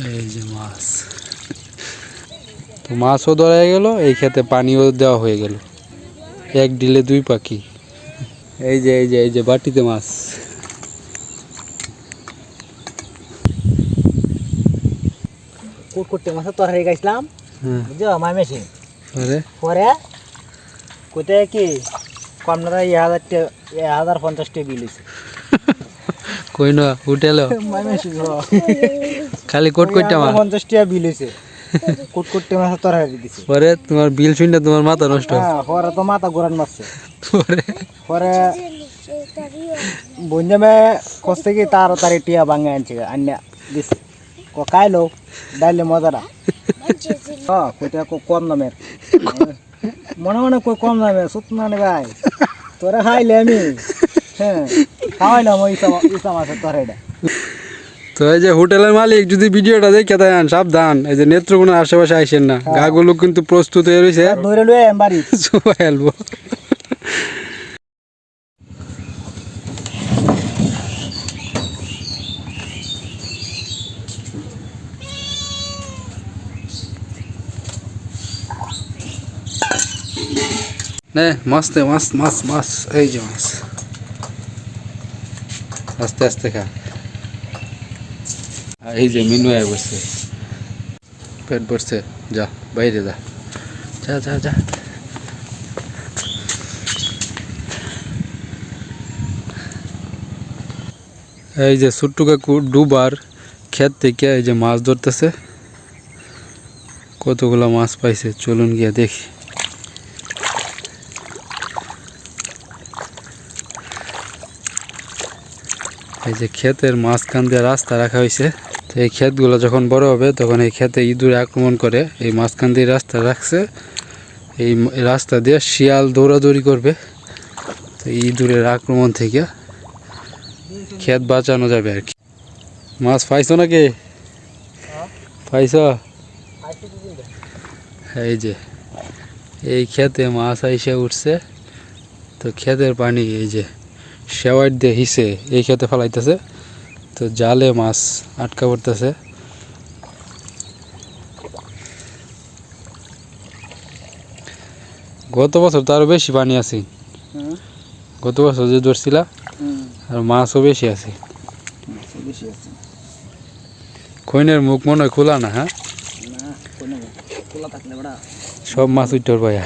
এই যে মাছ। তো মাছও ধরা হয়ে গেল এই খেতে পানিও দেওয়া হয়ে গেল। এক ডিলে দুই পাখি। এই যে এই যে এই যে বাটিতে মাছ। তরকারি গাইছিলাম হ্যাঁ। বুঝছ মাই মেশিন। পরে কোথায় কি কম না এক হাজার এক হাজার পঞ্চাশ বিল কই না মাই মেশিন। খালি কোট করতে মাছ পঞ্চাশ টাকা বিল হয়েছে কুট করতে মাছের তরকারি দিছে পরে তোমার বিল শুনলে তোমার মাথা নষ্ট। হ্যাঁ পরে তো মাথা ঘোরান মারছে। পরে? পরে বঞ্জামে কষ্ট কি তাড়াতাড়ি টিয়া ভাঙে আনছে আন্যা দিছে ক কাইলো ডাইলে মজারা হ্যাঁ কইটা কো- কম দামের মনে মনে কই কম দামে সুত না নে ভাই? তোরা খাইলে আমি। হ্যাঁ খাওয়াইলাম ওই ইসা মাছের তরকারিটা তো এই যে হোটেলের মালিক যদি ভিডিওটা দেখে দেন সাবধান। এই যে নেত্রকোনার আশেপাশে আইসেন না। গাগুলো কিন্তু প্রস্তুত হয়ে রয়েছে সবাই আলবো নে মাছ মাছ মাছ মাছ এই যে মাছ। আস্তে আস্তে খা। এই যে মিনু আয় বসছে। পেট ভরছে। যা, বাইরে যা। যা যা যা। এই যে ছোট্টু কাকু ডুবার ক্ষেত থেকে এই যে মাছ ধরতেছে। কতগুলো মাছ পাইছে, চলুন গিয়ে দেখি। এই যে ক্ষেতের মাঝখান দিয়ে রাস্তা রাখা হয়েছে তো এই ক্ষেতগুলো যখন বড় হবে তখন এই ক্ষেতে ইঁদুরে আক্রমণ করে এই মাঝখান দিয়ে রাস্তা রাখছে। এই রাস্তা দিয়ে শিয়াল দৌড়াদৌড়ি করবে। তো ইঁদুরের আক্রমণ থেকে ক্ষেত বাঁচানো যাবে আর কি। মাছ পাইছো নাকি? পাইছ? এই যে এই ক্ষেতে মাছ আইসে উঠছে। তো ক্ষেতের পানি এই যে শেওয়ার দিয়ে হিসে এই ক্ষেতে ফেলাইতেছে। তো জালে মাছ আটকা পড়তেছে। গত বছর তো আরও বেশি পানি আছে। গত বছর যে ধরছিলা আর মাছও বেশি আছে। বেশি খৈনের মুখ মনে হয় খোলা না হ্যাঁ? সব মাছ উঠতে পায়া।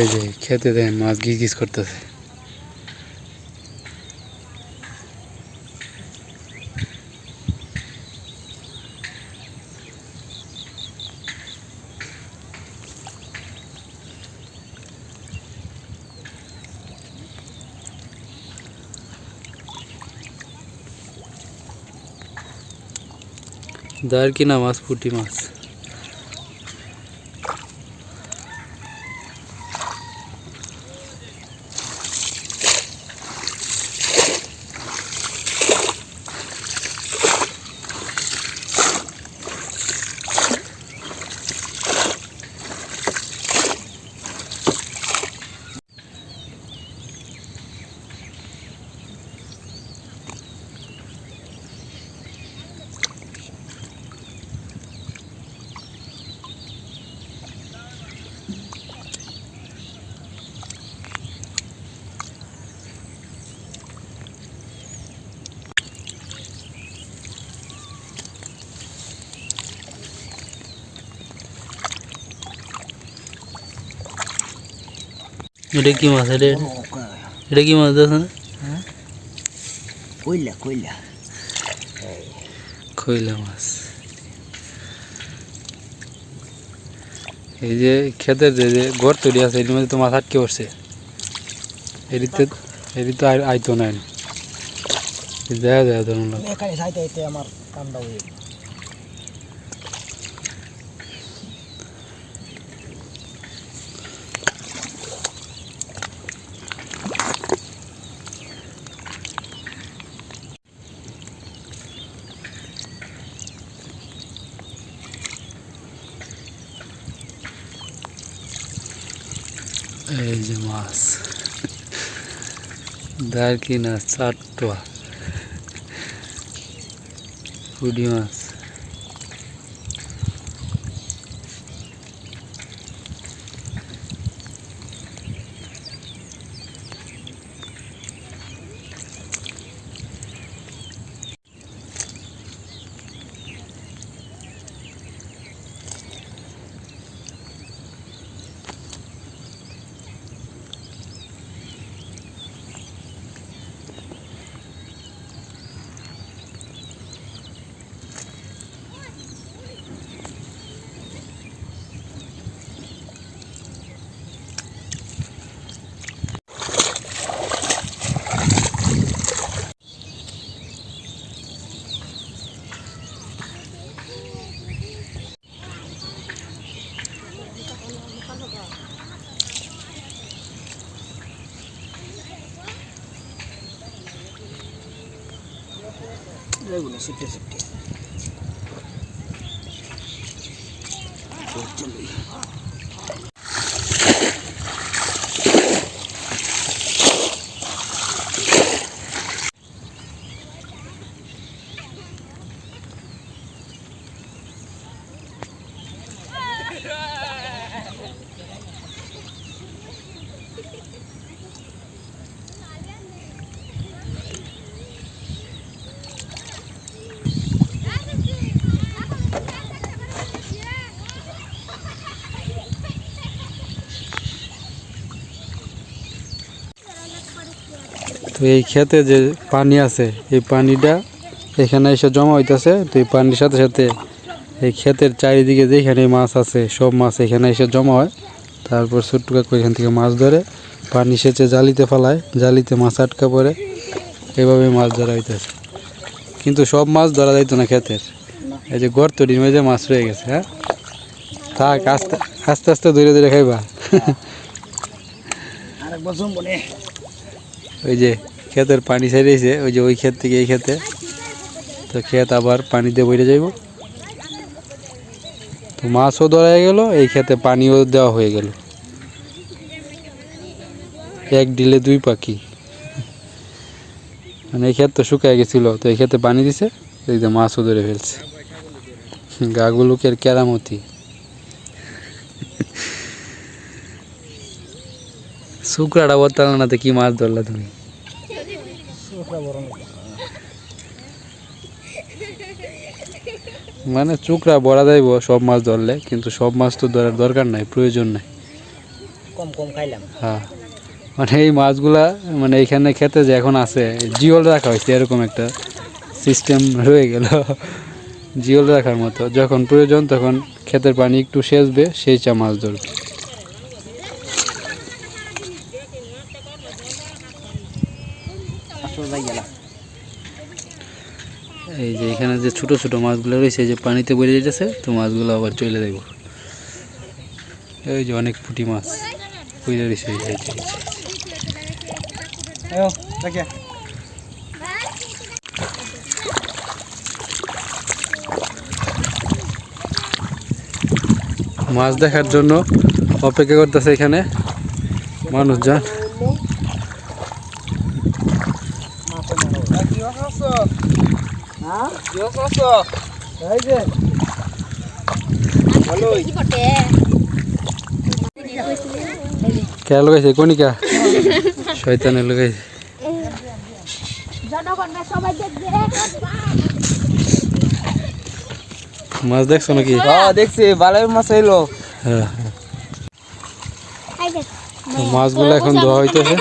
এই যে খেতে দেন মাছ গিজ গিজ করতেছে। দার কিনা মাছ পুঁটি মাছ? এটা কি মাছ? এটা এটা কি মাছ আছে না? কইলা কইলা। মাছ। এই যে ক্ষেতের যে যে ঘর তৈরি আছে এর মধ্যে তো মাছ আটকে পড়ছে। এদিকে এদিকে তো আইতো নাই। দেখা যায় ধরুন আমার কামটা হয়ে এই যে মাছ দারকি না চারটা পুডি মাছ এগুলো সিটে সিটে তো এই ক্ষেতে যে পানি আছে এই পানিটা এখানে এসে জমা হইতেছে। তো এই পানির সাথে সাথে এই ক্ষেতের চারিদিকে যেখানে মাছ আছে সব মাছ এখানে এসে জমা হয়। তারপর ছোট্ট কাকু এখান থেকে মাছ ধরে পানি সেচে জালিতে ফেলায় জালিতে মাছ আটকা পড়ে। এভাবে মাছ ধরা হইতেছে। কিন্তু সব মাছ ধরা যাইতো না ক্ষেতের। এই যে গর্তটির যে মাছ রয়ে গেছে হ্যাঁ? থাক আস্তে আস্তে আস্তে ধরে ধরে খাইবা। ওই যে ক্ষেতের পানি ছেড়েছে ওই যে ওই ক্ষেত থেকে এই ক্ষেতে। তো ক্ষেত আবার পানি দিয়ে বইরে যাইব। তো মাছও ধরা হয়ে গেল, এই ক্ষেতে পানিও দেওয়া হয়ে গেল। এক ডিলে দুই পাখি। মানে এই ক্ষেত তো শুকায় গেছিল, তো এই ক্ষেতে পানি দিছে, এই যে মাছও ধরে ফেলছে। গাগুলোকের কেরামতি। শুক্রাটা বলতাম না তো কি মাছ ধরলা তুমি। মানে চুকরা বড়া যাইব সব মাছ ধরলে কিন্তু সব মাছ তো ধরার দরকার নাই প্রয়োজন নাই। কম কম খাইলাম। হ্যাঁ। মানে এই মাছগুলা মানে এইখানে খেতে যে এখন আছে জিওল রাখা হয়েছে এরকম একটা সিস্টেম রয়ে গেল। জিওল রাখার মতো যখন প্রয়োজন তখন ক্ষেতের পানি একটু সেচবে সেই চা মাছ ধরবে। এই যে এখানে যে ছোট ছোট মাছগুলো রয়েছে যে পানিতে বেড়ে যেতেছে, তো মাছগুলো আবার চলে যাইব এই যে অনেক পুঁটি মাছ বুঝে রয়েছে মাছ দেখার জন্য অপেক্ষা করতেছে এখানে মানুষজন। হ্যাঁ এই যে কে লগাইছে কনিকা শয়তানে লগাইছে জনগণরা সবাই দেখবে মাছ দেখছ নাকি? হ্যাঁ দেখছি ভালোই মাছ এলো। হ্যাঁ হ্যাঁ। তো মাছগুলো এখন ধোয়া হইতেছে।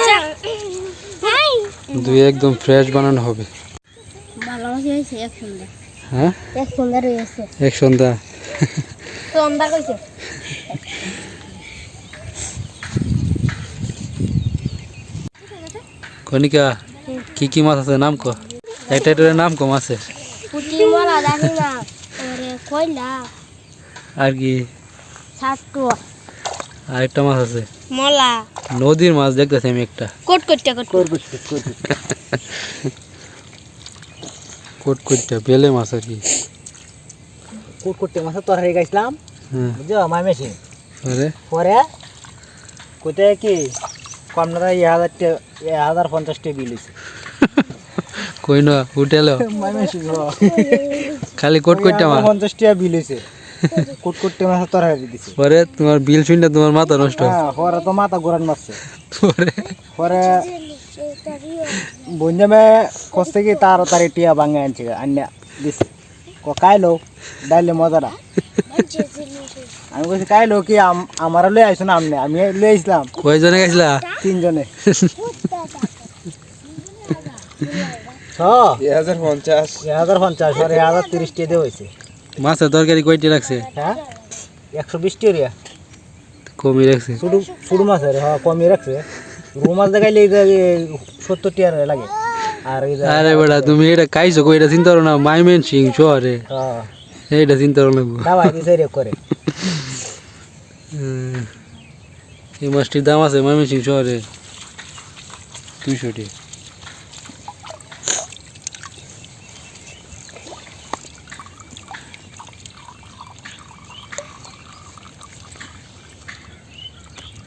দুই একদম ফ্রেশ বানানো হবে ভালোবাসি হয়েছে এক সুন্দর হ্যাঁ? এক সুন্দর হয়েছে এক সন্ধ্যা। সন্ধ্যা কইছে? কনিকা কি কি মাছ আছে নাম ক? একটা একটা নাম কম আছে পুটি মলা দেখি না ওরে কইলা আর কি? ছাট্টু আরেকটা মাছ আছে। মলা। নদীর মাছ দেখতেছি আমি একটা। কোট করতে কোট করবি করবি কোটকুটটা বেলে মাছ আর কি। কুট করতে মাছের তরকারি গাইছিলাম হ্যাঁ। বুঝছ? My machine. আরে। পরে কোথায় কি? কমনারা এক হাজার টাকা এক হাজার পঞ্চাশ টাকা বিল হয়েছে কই না উঠেলো। খালি কোট করতে আমার পঞ্চাশ টাকা বিল হয়েছে কুট কুটতে মাছের তরকারি দিছে। পরে তোমার বিল শুনলে তোমার মাথা নষ্ট। হ্যাঁ পরে তো মাথা ঘোরান মারছে। পরে। পরে bunja me kosti ki taro tari tia bangen chiga anya dis ko kailo dali modara আমি কইছি কাই লোক কি আমার লই আইছো না আমনে আমি লই আইছিলাম কয়জনে গেছিলা তিনজনে মাছের তরকারি কয়টি লাগছে একশো বিশ টিয়া কমই রাখছে শুধু শুধু মাছের হ্যাঁ কমই রাখছে রু মাছ দেখাইলে সত্তর টিয়ার লাগে। আর আরে বেটা তুমি এটা খাইছো কই? এটা চিন্তা করো না মাইমেন সিং শহরে হ্যাঁ। এইটা চিন্তা করো না দাবাই দিছে রে করে। এই মাছটির দাম আছে মাইমেন সিং শহরে দুইশোটি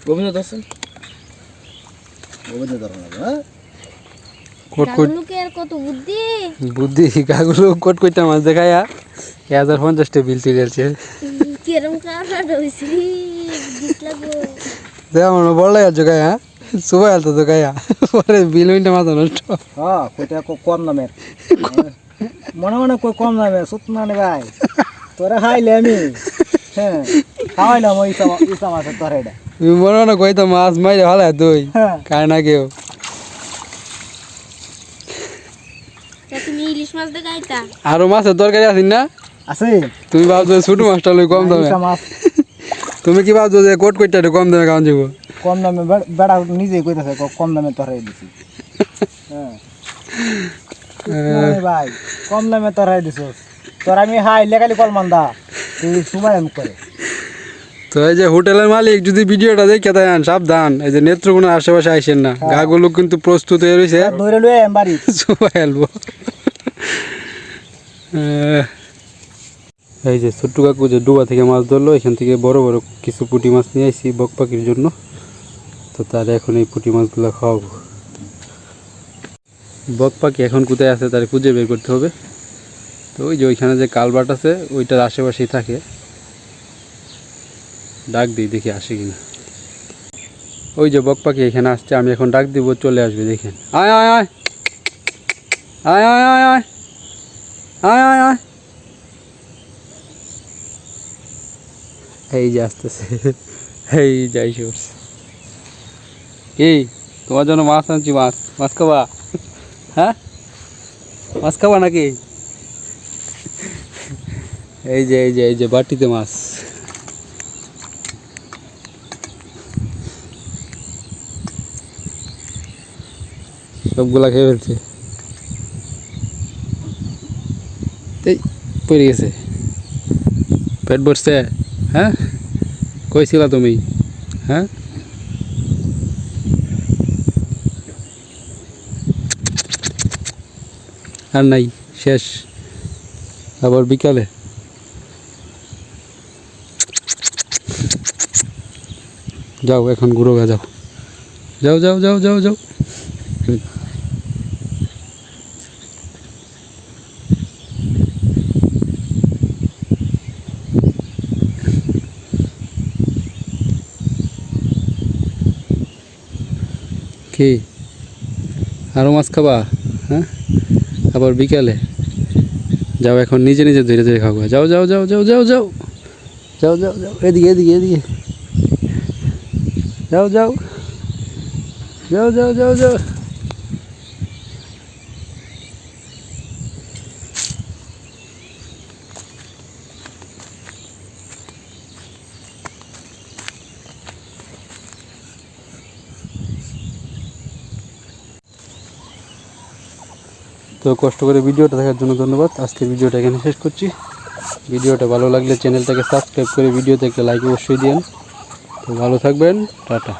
গোবিন্দ দর্শন গোবিন্দ দর্শন। বুদ্ধি? কোট কোটটা মাছ দেখায়া এক হাজার পঞ্চাশটা বিল তুলে আছে বড় লাগে জোগায় হ্যাঁ সবাই আলতো জোগায়া পরে বিল উইনটা মাথা নষ্ট। হ্যাঁ কইটা কো কম দামের। মনে মনে কই কম দামে সুত না নে ভাই। তোরা খাইলে আমি হ্যাঁ খাওয়াইলাম ওই ইসা ইসা মাছের তরকারিটা। তুমি মনে মনে কইতো মাছ মাইরে ভালো হ্যাঁ। খায় না কেউ? তা তুমি ইলিশ মাছ আরও মাছের তরকারি আছিস না? আছে। তুমি ভাবছ ছোট মাছটা লই কম দামে। মাছ। তুমি কি ভাবছ যে কোট কোটটা কম দামে খাওয়ান যাব কম দামে বেড়া নিজেই কইতাছে ক- কম দামে তরকারি দিছি। হ্যাঁ। ভাই কম দামে তরকারি দিছস তোর আমি হাই লেখালি কল মান্দা তুই সময় করে। তো এই যে হোটেলের মালিক যদি ভিডিওটা দেখে দেন সাবধান। এই যে নেত্রকোনার আশেপাশে আইসেন না। গাগুলো কিন্তু প্রস্তুত হয়ে রয়েছে আলবো। এই যে ছোট্ট কাকু যে ডুবা থেকে মাছ ধরলো এখান থেকে বড় বড় কিছু পুঁটি মাছ নিয়ে আসি বক পাখির জন্য। তো তার এখন এই পুঁটি মাছগুলো খাওয়াবো। বক পাখি এখন কোথায় আছে তার খুঁজে বের করতে হবে। তো ওই যে ওইখানে যে কালবাট আছে ওইটার আশেপাশেই থাকে। ডাক দিই, দেখি আসে কিনা। ওই যে বক পাখি এখানে আসছে, আমি এখন ডাক দিব, চলে আসবে, দেখেন। আয় আয় আয়। আয় আয় আয় আয়। আয় আয় আয়। এই যে আসতেছে। এই যাই সোর্স এই তোমার জন্য মাছ আনছি, মাছ। মাছ খাবা? হ্যাঁ? মাছ খাবা নাকি? এই যে এই যে এই যে বাটিতে মাছ। সবগুলা খেয়ে ফেলছে। এই, পড়ে গেছে। পেট ভরছে হ্যাঁ? কইছিলা তুমি হ্যাঁ? আর নাই, শেষ। আবার বিকালে। যাও, এখন গা যাও যাও যাও যাও যাও যাও। কি? আরও মাছ খাবা? হ্যাঁ? আবার বিকালে? যাও এখন নিজে নিজে ধীরে ধীরে খাব যাও যাও যাও যাও যাও যাও। যাও যাও যাও। এদিকে এদিকে এদিকে। যাও যাও। যাও যাও যাও যাও। তো কষ্ট করে ভিডিওটা দেখার জন্য ধন্যবাদ। আজকের ভিডিওটা এখানে শেষ করছি। ভিডিওটা ভালো লাগলে চ্যানেলটাকে সাবস্ক্রাইব করে ভিডিওতে একটা লাইক অবশ্যই দিন তো ভালো থাকবেন। টাটা।